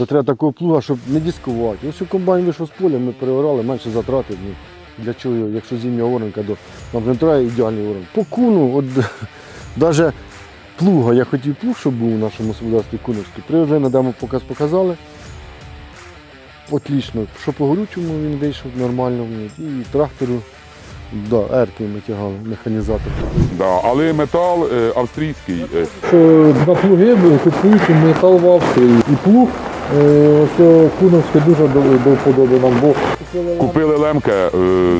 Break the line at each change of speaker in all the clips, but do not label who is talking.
то треба такого плуга, щоб не дискувати. Ось комбайн вийшов з поля, ми переорали, менше затрати. Ну, для чого, його, якщо зимня оранка, то нам не треба ідеальний оранок. По куну, от навіть плуга, я хотів плуг, щоб був у нашому господарстві куновський. Привезли, на демо показ показали. Отлично. Що по горючому він вийшов нормально. І трактору, да, ерки ми тягали, механізатор.
Да, але метал е, австрійський. е,
Що на плуги купують метал в Австрії. І плуг е, ось куновський дуже до, до вподоби нам, бо купили
лемке. е,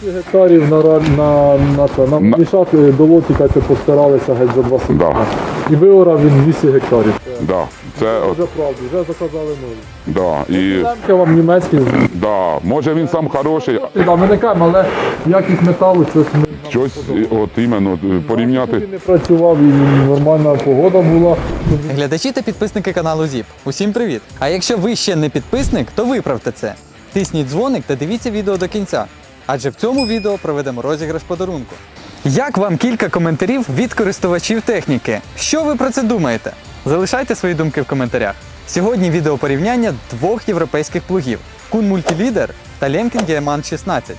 200 гектарів на, на, на, це, на
На-
мішак е, до лотіка постаралися геть за два секунди.
Да.
І виорав він 200 гектарів.
Да, це от,
Вже правда, вже заказали нові.
да, і,
Лемки вам німецькі.
да, може він сам хороший,
Да, ми не кажемо, але якість металу щось ми
щось от іменно е, порівняти.
Не працював і нормальна погода була.
Глядачі та підписники каналу ЗІП. Усім привіт! А якщо ви ще не підписник, то виправте це. Тисніть дзвоник та дивіться відео до кінця. Адже в цьому відео проведемо розіграш подарунку. Як вам кілька коментарів від користувачів техніки? Що ви про це думаєте? Залишайте свої думки в коментарях. Сьогодні відео порівняння двох європейських плугів Kun Multileader та Lemken Diamant 16.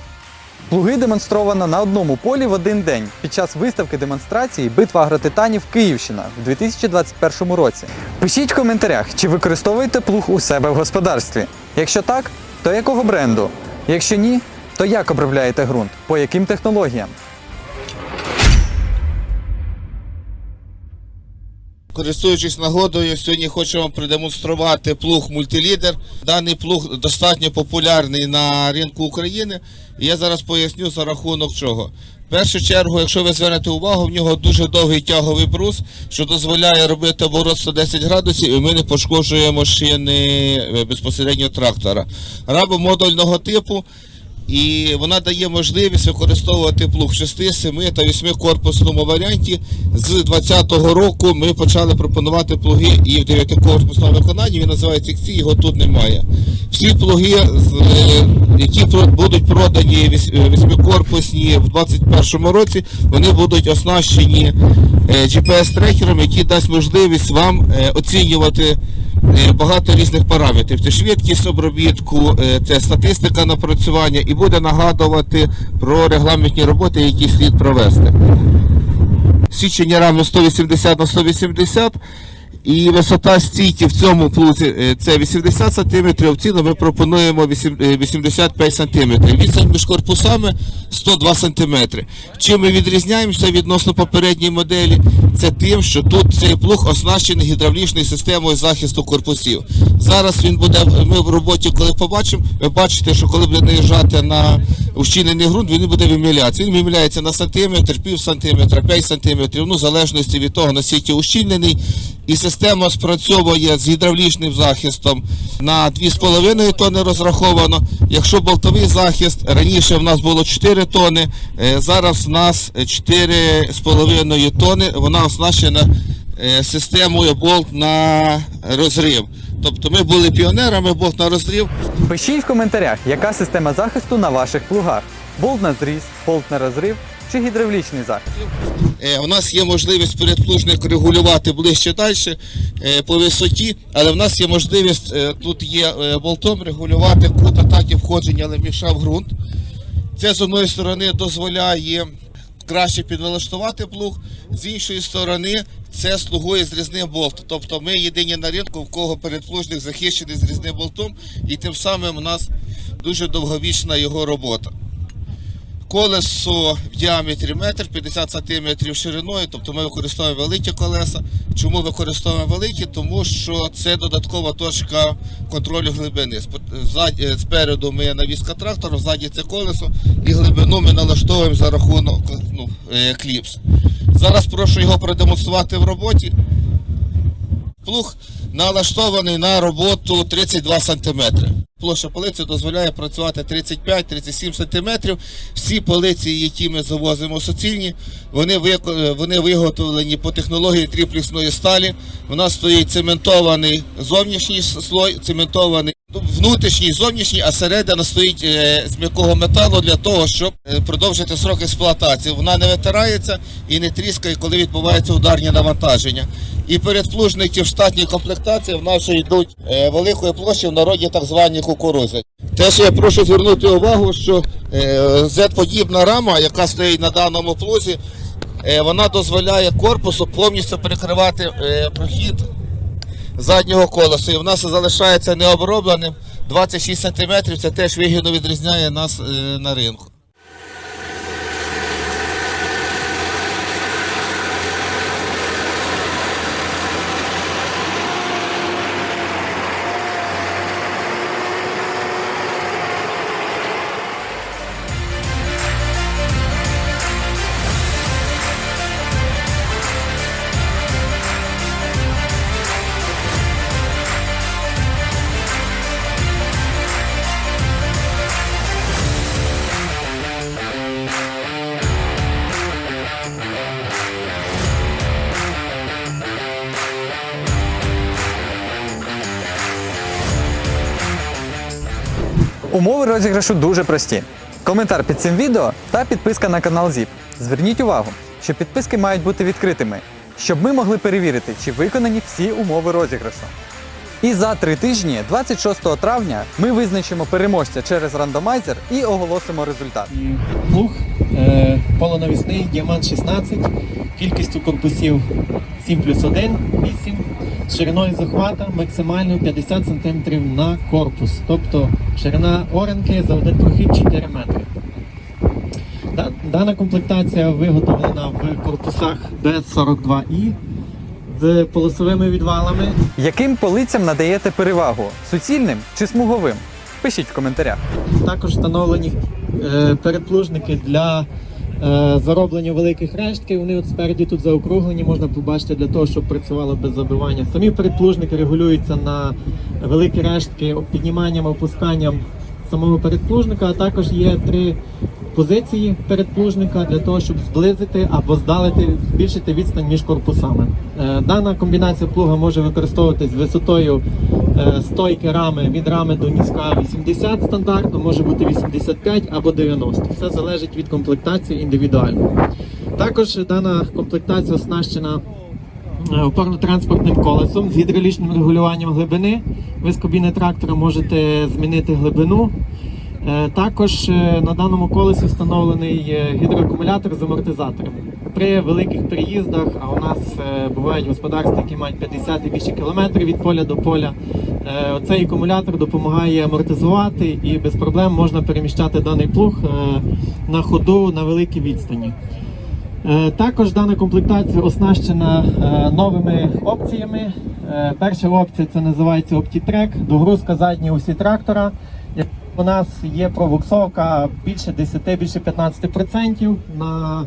Плуги демонстровано на одному полі в один день під час виставки демонстрації Битва агротитанів Київщина в 2021 році. Пишіть в коментарях, чи використовуєте плуг у себе в господарстві. Якщо так, то якого бренду? Якщо ні, то як обробляєте ґрунт? По яким технологіям?
Користуючись нагодою, сьогодні вам продемонструвати плуг мультилідер. Даний плуг достатньо популярний на ринку України. Я зараз поясню за рахунок чого. В першу чергу, якщо ви звернете увагу, в нього дуже довгий тяговий брус, що дозволяє робити оборот 110 градусів, і ми не пошкоджуємо шини е, безпосередньо трактора. Раба модульного типу. І вона дає можливість використовувати плуг в 6, 7 та 8 корпусному варіанті. З 2020 року ми почали пропонувати плуги і в 9 корпусному виконанні. Він називається XC, його тут немає. Всі плуги, е, які будуть продані 8-корпусні в 2021 році, вони будуть оснащені е, GPS-трекером, який дасть можливість вам е, оцінювати е, багато різних параметрів. Це швидкість обробітку, е, це статистика напрацювання і буде нагадувати про регламентні роботи, які слід провести. Січення рами 180 на 180 і висота стійки в цьому плузі е, це 80 см, цілому ми пропонуємо вісім- е, 85 см. Відстань між корпусами 102 см. Чим ми відрізняємося відносно попередньої моделі? Це тим, що тут цей плуг оснащений гідравлічною системою захисту корпусів. Зараз він буде, ми в роботі, коли побачимо, ви бачите, що коли буде наїжджати на ущільнений ґрунт, він буде вимілятися. Він виміляється на сантиметр, пів сантиметра, 5 сантиметрів, ну, в залежності від того, наскільки ущільнений. І система спрацьовує з гідравлічним захистом на 2,5 тонни розраховано. Якщо болтовий захист, раніше в нас було 4 тонни, е, зараз в нас 4,5 тонни. Вона оснащена е, системою болт на розрив. Тобто ми були піонерами, болт на розрив.
Пишіть в коментарях, яка система захисту на ваших плугах: болт на зріз, болт на розрив чи гідравлічний захист.
Е, У нас є можливість передплужник регулювати ближче далі е, по висоті, але в нас є можливість е, тут є е, болтом регулювати кут атаки входження леміша в ґрунт. Це з одної сторони дозволяє краще підналаштувати плуг, з іншої сторони це слугує зрізним болтом. Тобто ми єдині на ринку, в кого передплужник захищений зрізним болтом, і тим самим у нас дуже довговічна його робота. Колесо в діаметрі метр 50 см шириною, тобто ми використовуємо великі колеса. Чому використовуємо великі? Тому що це додаткова точка контролю глибини. Е, Спереду ми навіска трактора, ззаді це колесо, і глибину ми налаштовуємо за рахунок ну, е, кліпс. Зараз прошу його продемонструвати в роботі. Плуг налаштований на роботу 32 см. Площа полиці дозволяє працювати 35-37 см. Всі полиці, які ми завозимо суцільні, вони, вик- вони виготовлені по технології тріплісної сталі. У нас стоїть цементований зовнішній слой, цементований внутрішній, зовнішній, а середина стоїть е, з м'якого металу для того, щоб е, продовжити срок експлуатації. Вона не витирається і не тріскає, коли відбувається ударні навантаження. І передплужники в штатній комплектації в нас йдуть е, великої площі в народі так звані кукурузи. Теж я прошу звернути увагу, що е, Z-подібна рама, яка стоїть на даному плузі, е, вона дозволяє корпусу повністю перекривати е, прохід заднього колеса. І в нас залишається необробленим 26 см. Це теж вигідно відрізняє нас е, на ринку.
Умови розіграшу дуже прості. Коментар під цим відео та підписка на канал ZIP. Зверніть увагу, що підписки мають бути відкритими, щоб ми могли перевірити, чи виконані всі умови розіграшу. І за три тижні, 26 травня, ми визначимо переможця через рандомайзер і оголосимо результат.
Плуг е, полонавісний, діамант 16, кількістю корпусів 7 плюс 1, 8, з шириною захвата максимально 50 см на корпус. Тобто ширина оренки за один прохід 4 метри. Дана комплектація виготовлена в корпусах B42i з полосовими відвалами.
Яким полицям надаєте перевагу суцільним чи смуговим? Пишіть в коментарях.
Також встановлені е, передплужники для е, зароблення великих рештків. Вони от спереді тут заокруглені, можна побачити для того, щоб працювало без забивання. Самі передплужники регулюються на великі рештки підніманням, опусканням самого передплужника, а також є три позиції передплужника для того, щоб зблизити або здалити, збільшити відстань між корпусами. Е, Дана комбінація плуга може використовуватись висотою е, стойки рами від рами до ніска 80 стандартно, може бути 85 або 90. Все залежить від комплектації індивідуально. Також дана комплектація оснащена е, опорно-транспортним колесом з гідравлічним регулюванням глибини. Ви з кабіни трактора можете змінити глибину. Е, Також е, на даному колесі встановлений е, гідроакумулятор з амортизатором. При великих переїздах, а у нас бувають господарства, які мають 50 і більше кілометрів від поля до поля. Оцей акумулятор допомагає амортизувати і без проблем можна переміщати даний плуг на ходу на великій відстані. Також дана комплектація оснащена новими опціями. Е, Перша опція це називається оптітрек, догрузка заднього осі трактора. У нас є провоксовка більше 10, більше 15% на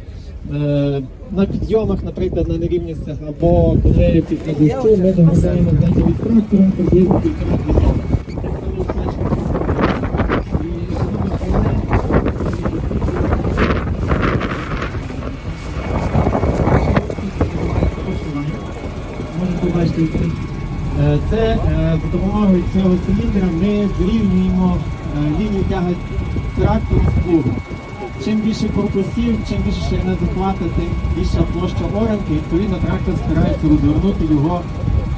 е, на підйомах, наприклад, на нерівністях або коли після дощу ми доглядаємо від трактора, тоді 1,5%. Допомогою цього циліндра ми вирівнюємо е, лінію тяги трактору з плугом. Чим більше корпусів, чим більше ширина захвата, тим більша площа оранки, відповідно трактор старається розвернути його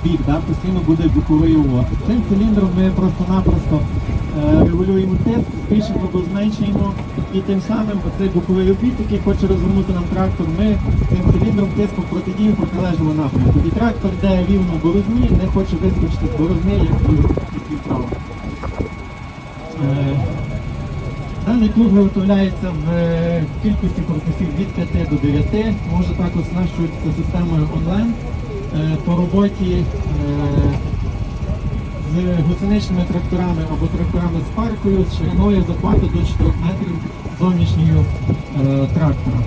в бік, да? постійно буде боковий увод. Цим циліндром ми просто-напросто регулюємо тиск, збільшимо або зменшуємо, і тим самим оцей боковий обід, який хоче розвернути нам трактор, ми цим циліндром тиском протидію в протилежному напрямку. І трактор йде рівно в борозні, не хоче вискочити з борозни, як вправо. Е, Даний плуг виготовляється в е, кількості корпусів від 5 до 9. Може також оснащуватися системою онлайн е, по роботі е, з гусеничними тракторами або тракторами з паркою з шириною захвату до 4 метрів зовнішньою е, трактора.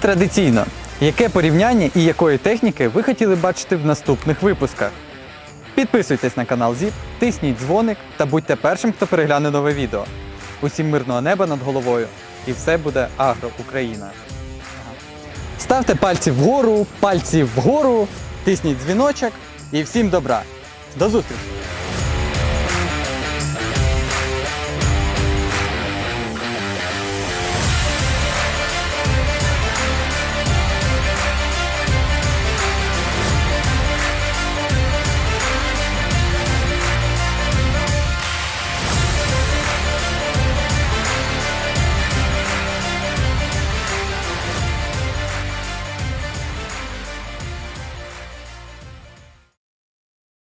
Традиційно, яке порівняння і якої техніки ви хотіли бачити в наступних випусках? Підписуйтесь на канал ЗІП, тисніть дзвоник та будьте першим, хто перегляне нове відео. Усім мирного неба над головою, і все буде Агро Україна. Ставте пальці вгору, пальці вгору, тисніть дзвіночок і всім добра. До зустрічі!